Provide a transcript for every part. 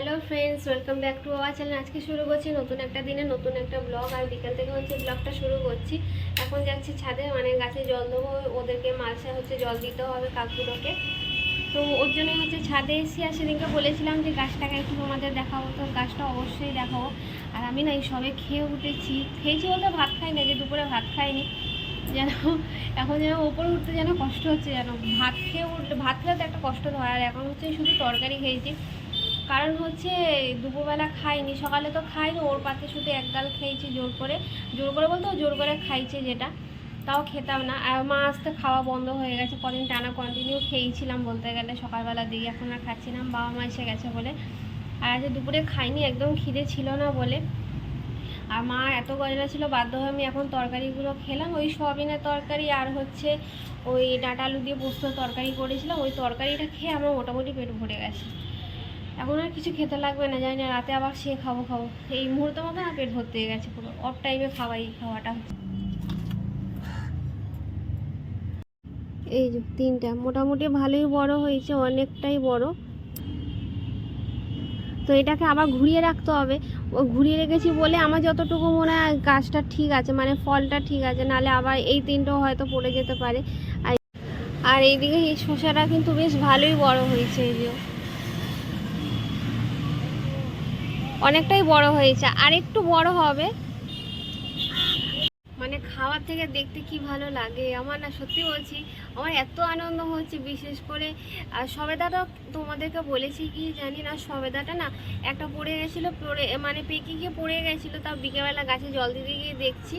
Hello friends welcome back to our channel আজকে শুরু করছি নতুন একটা দিনে নতুন একটা ব্লগ আর বিকাল থেকে হচ্ছে ব্লগটা শুরু করছি। এখন যাচ্ছি ছাদে মানে গাছে জল দেবো। ওদেরকে মালসা হচ্ছে জল দিতে হবে কাকুগুলোকে তো ওর জন্য হচ্ছে ছাদে এসে আর সেদিনকে বলেছিলাম যে গাছটাকে একটু তোমাদের দেখাবো। তো গাছটা অবশ্যই দেখাবো। আর আমি না এই সবে খেয়ে উঠেছি। খেয়েছি বলতে ভাত খাই না যে দুপুরে ভাত খাইনি। যেন এখন যেন ওপরে উঠতে যেন কষ্ট হচ্ছে, যেন ভাত খেয়ে উঠলে ভাত খেলে তো একটা কষ্ট হয়। আর এখন হচ্ছে শুধু তরকারি খেয়েছি। কারণ হচ্ছে দুপুরবেলা খাইনি, সকালে তো খাইনি, ওর পাতে শুধু এক গাল খেয়েছি জোর করে। জোর করে বলতে জোর করে খাইছে যেটা, তাও খেতাম না। আর মা আসতে খাওয়া বন্ধ হয়ে গেছে, কদিন টানা কন্টিনিউ খেয়েছিলাম বলতে গেলে সকালবেলা দিয়ে, এখন আর খাচ্ছিলাম বাবা মা এসে গেছে বলে। আর আজ দুপুরে খাইনি, একদম খিদে ছিল না বলে। আর মা এত গজলা ছিল, বাধ্য হয়ে আমি এখন তরকারিগুলো খেলাম, ওই সয়াবিনের তরকারি আর হচ্ছে ওই ডাঁটা আলু দিয়ে পোস্ত তরকারি করেছিলাম, ওই তরকারিটা খেয়ে আমার মোটামুটি পেট ভরে গেছে। এখন আর কিছু খেতে লাগবে না, জানি না, রাতে আবার সে খাব খাব। এই মুহূর্তের মধ্যে আমার পেট ভর্তি হয়ে গেছে পুরো। অফ টাইমে খাওয়াই, খাওয়াটা। এই যে তিনটা, মোটামুটি ভালোই বড় হয়েছে, অনেকটাই বড়। তো এটাকে আবার ঘুরিয়ে রাখতে হবে। ও ঘুরিয়ে রেখেছি বলে আমার যতটুকু মনে হয় গাছটা ঠিক আছে মানে ফলটা ঠিক আছে, নালে আবার এই তিনটেও হয়তো পড়ে যেতে পারে। আর আর এইদিকে এই শসাটা কিন্তু বেশ ভালোই বড় হয়েছে, এই যে। অনেকটাই বড় হয়েছে, আর একটু বড় হবে। মানে খাওয়ার থেকে দেখতে কি ভালো লাগে? আমার না সত্যি বলছি, আমার এত আনন্দ হচ্ছে, বিশেষ করে আর সবেদাটা তোমাদেরকে বলেছি কি জানি না, সবেদাটা না একটা পড়ে গেছিল, পড়ে মানে পেকে গিয়ে পড়ে গেছিল, তাও বিকেলবেলা গাছে জল দিতে গিয়ে দেখছি,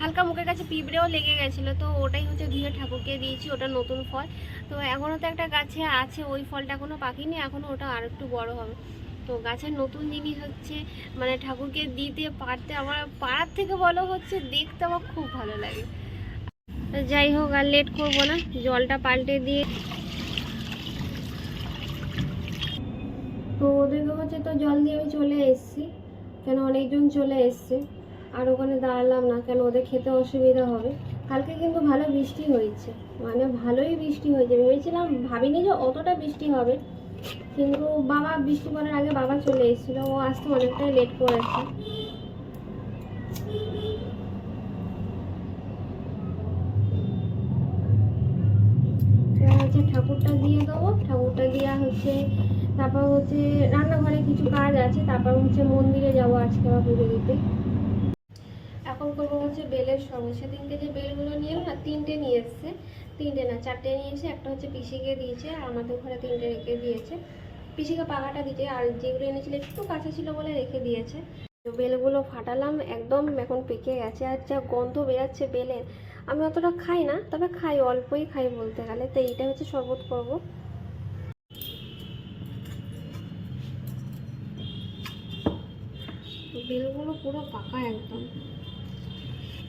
হালকা মুখের কাছে পিঁপড়েও লেগে গেছিল, তো ওটাই হচ্ছে ধুয়ে ঠাকুরকে দিয়েছি, ওটা নতুন ফল। তো এখনও তো একটা গাছে আছে, ওই ফলটা এখনও পাকিনি, এখনও ওটা আর একটু বড় হবে। তো গাছের নতুন জিনিস হচ্ছে মানে ঠাকুরকে দিতে পারতে আমার, পাড়ার থেকে বলো হচ্ছে দেখতে আমার খুব ভালো লাগে। যাই হোক, আর লেট করব না, জলটা পাল্টে দিয়ে। তো ওদেরকে হচ্ছে তো জল দিয়ে আমি চলে এসেছি, কেন অনেকজন চলে এসছে, আর ওখানে দাঁড়ালাম না, কেন ওদের খেতে অসুবিধা হবে। কালকে কিন্তু ভালো বৃষ্টি হয়েছে মানে ভালোই বৃষ্টি হয়েছে, ভেবেছিলাম, ভাবিনি যে অতটা বৃষ্টি হবে। কিন্তু বাবা বৃষ্টি পড়ার আগে বাবা চলে এসেছিল। ও আসতে অনেকটাই লেট করেছে ঠাকুরটা দিয়ে দেবো। ঠাকুরটা দেওয়া হচ্ছে। তারপর হচ্ছে রান্নাঘরে কিছু কাজ আছে। তারপর হচ্ছে মন্দিরে যাব আজকে আবার পুজো দিতে। এখন করব হচ্ছে বেলের সঙ্গে। সেদিনকে যে বেলগুলো নিয়ে না, তিনটে নিয়ে এসছে। তিনটে না, চারটে নিয়েছে, একটা হচ্ছে পিসিকে দিয়েছে, আর আমাদের ঘরে তিনটে রেখে দিয়েছে। পিসিকে পাকাটা দিতে, আর যেগুলো এনেছিল একটু কাঁচা ছিল বলে রেখে দিয়েছে। বেলগুলো ফাটালাম, একদম এখন পেকে গেছে, আর যা গন্ধ বেরাচ্ছে বেলের, আমি অতটা খাই না, তবে খাই, অল্পই খাই বলতে গেলে। তো এইটা হচ্ছে শরবত করব। বেলগুলো পুরো পাকা একদম।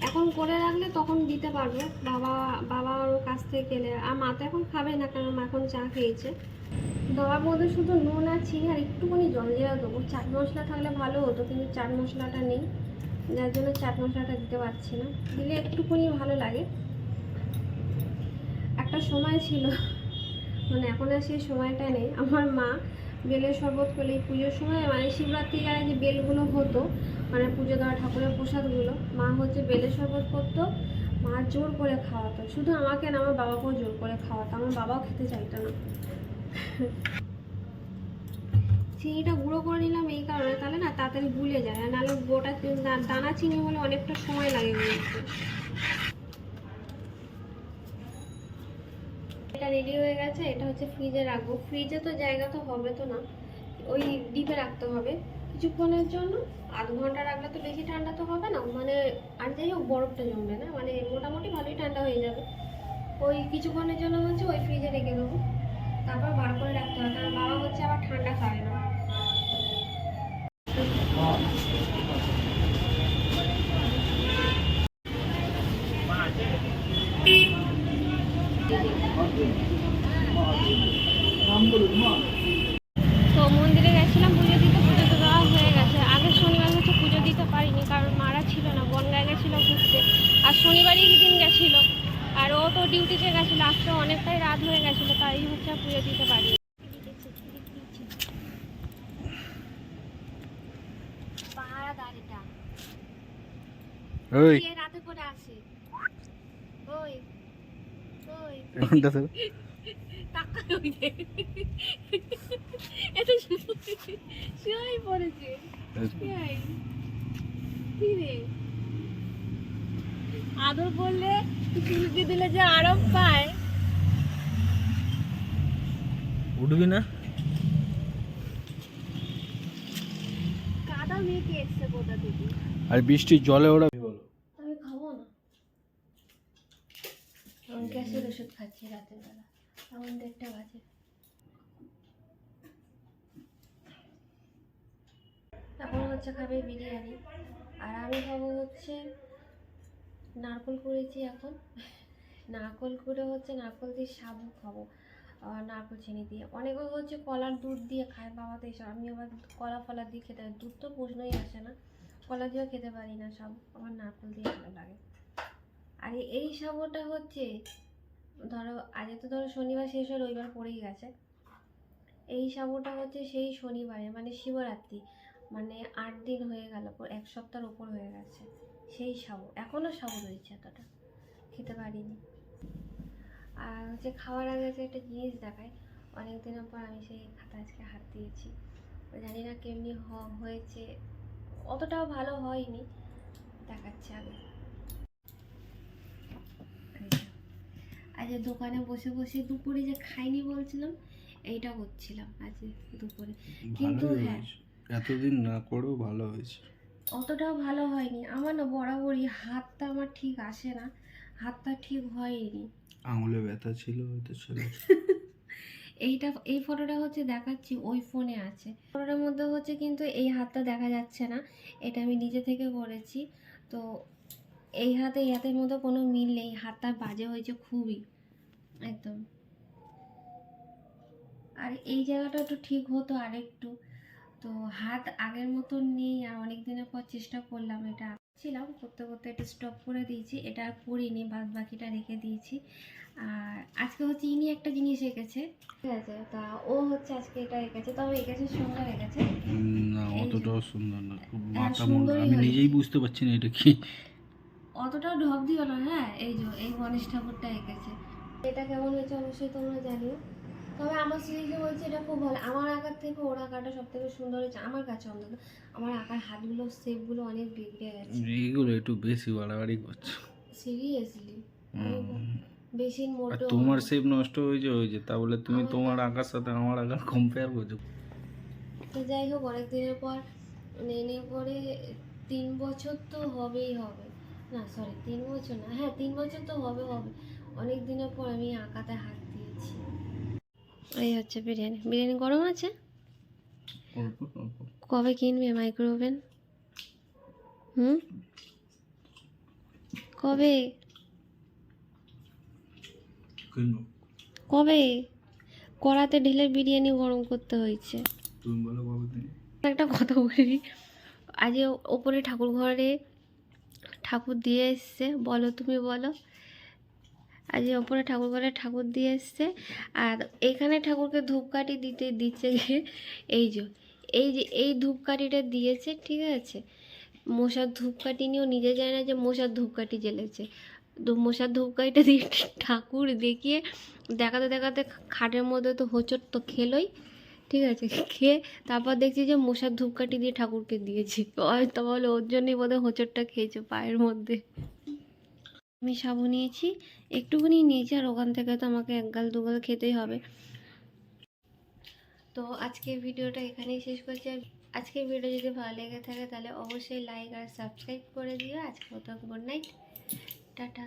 এখন করে রাখলে তখন দিতে পারবে। বাবা বাবা ওর কাছ থেকে গেলে আর মা তো এখন খাবে না, কারণ মা এখন চা খেয়েছে। দেওয়ার মধ্যে শুধু নুন আর চিনি আর একটুখানি জল জিরা দেবো চাট মশলা থাকলে ভালো হতো, কিন্তু চাট মশলাটা নেই। যার জন্য চাট মশলাটা দিতে পারছি না। দিলে একটুখানি ভালো লাগে। একটা সময় ছিল মানে এখন আর সেই সময়টা নেই। আমার মা বেলের শরবত করলে পুজোর সময় মানে শিবরাত্রি আর যে বেলগুলো হতো মানে পুজো দেওয়া ঠাকুরের প্রসাদগুলো। মা হচ্ছে বেলের শরবত করতো, মা জোর করে খাওয়াতো। শুধু আমাকে না, আমার বাবাকেও জোর করে খাওয়াতো। আমার বাবাও খেতে চাইতো না। চিনিটা গুঁড়ো করে নিলাম এই কারণে। তাহলে না, তাড়াতাড়ি গুলে যায়। আর নাহলে গোটা দানা চিনি হলে অনেকটা সময় লাগে এটা রেডি হয়ে গেছে। এটা হচ্ছে ফ্রিজে রাখব। ফ্রিজে তো জায়গা তো হবে তো না। ওই ডিপে রাখতে হবে। কিছুক্ষণের জন্য আধ ঘণ্টা রাখলে তো বেশি ঠান্ডা তো হবে না মানে আর যাই হোক বরফটা জমবে না মানে মোটামুটি ভালোই ঠান্ডা হয়ে যাবে। ওই কিছুক্ষণের জন্য হচ্ছে ওই ফ্রিজে রেখে দেবো, তারপর বার করে রাখতে হবে, কারণ বাবা হচ্ছে আবার ঠান্ডা খাবে না। তো ডিউটি সে গেছিল? আসতে অনেকটাই রাত হয়ে গেছিল তাই মুখটা পুজো দিতে পারি আদর বললে চুলকে দিলে যে আরাম পায়। উঠবি না? কাদা মেয়েকে এসছে কোথা থেকে আর বৃষ্টির জলে ওরা বলো? আমি খাব না। আমি গ্যাসের ওষুধ খাচ্ছি রাতের বেলা এখন দেড়টা বাজে। এখন হচ্ছে খাবে বিরিয়ানি। আর আমি খাব হচ্ছে নারকল করেছি এখন। নারকল করে হচ্ছে নারকল দিয়ে সাবু খাব নারকল চিনি দিয়ে। অনেকে হচ্ছে কলার দুধ দিয়ে খায়, বাবা তো এসব আমি আবার কলা ফলা দিয়ে খেতে দুধ তো প্রশ্নই আসে না। কলা দিয়েও খেতে পারি না সব, আমার নারকল দিয়ে ভালো লাগে। আর এই সাবুটা হচ্ছে, ধরো আজকে তো ধরো শনিবার শেষ হয়ে রবিবার পড়েই গেছে। এই সাবুটা হচ্ছে সেই শনিবারে মানে শিবরাত্রি মানে আট দিন হয়ে গেল, এক সপ্তাহের ওপর হয়ে গেছে। সেই সাবু এখনও সাবু রয়েছে এতটা খেতে পারিনি। আর হচ্ছে খাওয়ার আগে যে একটা জিনিস দেখায় অনেক দিনের পর আমি সেই খাতা আজকে হাত দিয়েছি। জানি না কেমনি হ- হয়েছে অতটাও ভালো হয়নি দেখাচ্ছে আগে। আজ দোকানে বসে বসে দুপুরে যে খাইনি বলছিলাম এইটা করছিলাম আজ দুপুরে। কিন্তু হ্যাঁ। এতদিন না করেও ভালো হয়েছে। অতটাও ভালো হয়নি। আমার না বরাবরই হাতটা আমার ঠিক আসে না। হাতটা ঠিক হয়নি। আঙুলে ব্যথা ছিল হয়তো ছিল। এইটা এই ফটোটা হচ্ছে দেখাচ্ছি ওই ফোনে আছে। ফটোটার মধ্যে হচ্ছে কিন্তু এই হাতটা দেখা যাচ্ছে না। এটা আমি নিজে থেকে করেছি। তো এই হাতে এই হাতের মধ্যে কোনো মিল নেই। হাতটা বাজে হয়েছে খুবই একদম। আর এই জায়গাটা একটু ঠিক হতো আরেকটু। তো হাত আগের মতো নেই আর অনেক দিনের পর চেষ্টা করলাম এটা ছিলাম করতে করতে এটা স্টপ করে দিয়েছি। এটা আর করিনি বাদ বাকিটা রেখে দিয়েছি। আর আজকে হচ্ছে ইনি একটা জিনিস এঁকেছে। ঠিক আছে তা ও হচ্ছে আজকে এটা এঁকেছে। তবে এঁকেছে সুন্দর এঁকেছে। না অতটাও সুন্দর না খুব হ্যাঁ, মাথা আমি নিজেই বুঝতে পারছি না এটা কি। অতটাও ঢপ দিও না হ্যাঁ? এই যে এই গণেশ ঠাকুরটা এঁকেছে। এটা কেমন হয়েছে অবশ্যই তোমরা জানিও। তবে আমার সিরিজে বলছে এটা খুব ভালো। আমার আঁকার থেকে ওর আঁকাটা সব থেকে সুন্দর হয়েছে। আমার কাছে অন্তত আমার আঁকার হাতগুলো শেপগুলো অনেক বিগড়ে গেছে। এইগুলো একটু বেশি বাড়াবাড়ি করছ। সিরিয়াসলি। বেশি মোটো তোমার শেপ নষ্ট হয়েছে হয়েছে। তা বলে তুমি তোমার আঁকার সাথে আমার আঁকার কম্পেয়ার করছ। তো যাই হোক অনেক দিনের পর নেনে পরে তিন বছর তো হবেই হবে। না সরি তিন বছর না। হ্যাঁ তিন বছর তো হবে হবে। অনেক দিনের পর আমি আঁকাতে হাত এই হচ্ছে বিরিয়ানি। বিরিয়ানি গরম আছে? কবে কিনবে মাইক্রো ওভেন হুম? কবে? কবে? কড়াতে ঢেলে বিরিয়ানি গরম করতে হয়েছে। একটা কথা বলি। আজ ওপরে ঠাকুর ঘরে ঠাকুর দিয়ে এসছে। বলো তুমি বলো। আজ ওপরে ঠাকুর ঘরে ঠাকুর দিয়ে এসছে, আর এখানে ঠাকুরকে ধূপকাঠি দিতে দিচ্ছে এই যে এই যে, এই ধূপকাঠিটা দিয়েছে, ঠিক আছে? মশার ধূপকাঠি নিয়েও নিজে জানে না যে মশার ধূপকাঠি জ্বেলেছে। মশার ধূপকাঠিটা দিয়ে ঠাকুর দেখিয়ে দেখাতে দেখাতে খাটের মধ্যে তো হোঁচট তো খেলোই, ঠিক আছে? খেয়ে তারপর দেখছি যে মশার ধূপকাঠি দিয়ে ঠাকুরকে দিয়েছি। বলে, ওর জন্যই বোধহয় হোঁচটটা খেয়েছে পায়ের মধ্যে। আমি সাবু নিয়েছি। একটুখানি নিয়েছি আর ওখান থেকে তো আমাকে এক গাল, দু গাল খেতেই হবে। তো আজকের ভিডিওটা এখানেই শেষ করছি। আর আজকের ভিডিও যদি ভালো লেগে থাকে, তাহলে অবশ্যই লাইক আর সাবস্ক্রাইব করে দিও। আজকে মতো গুড নাইট টাটা।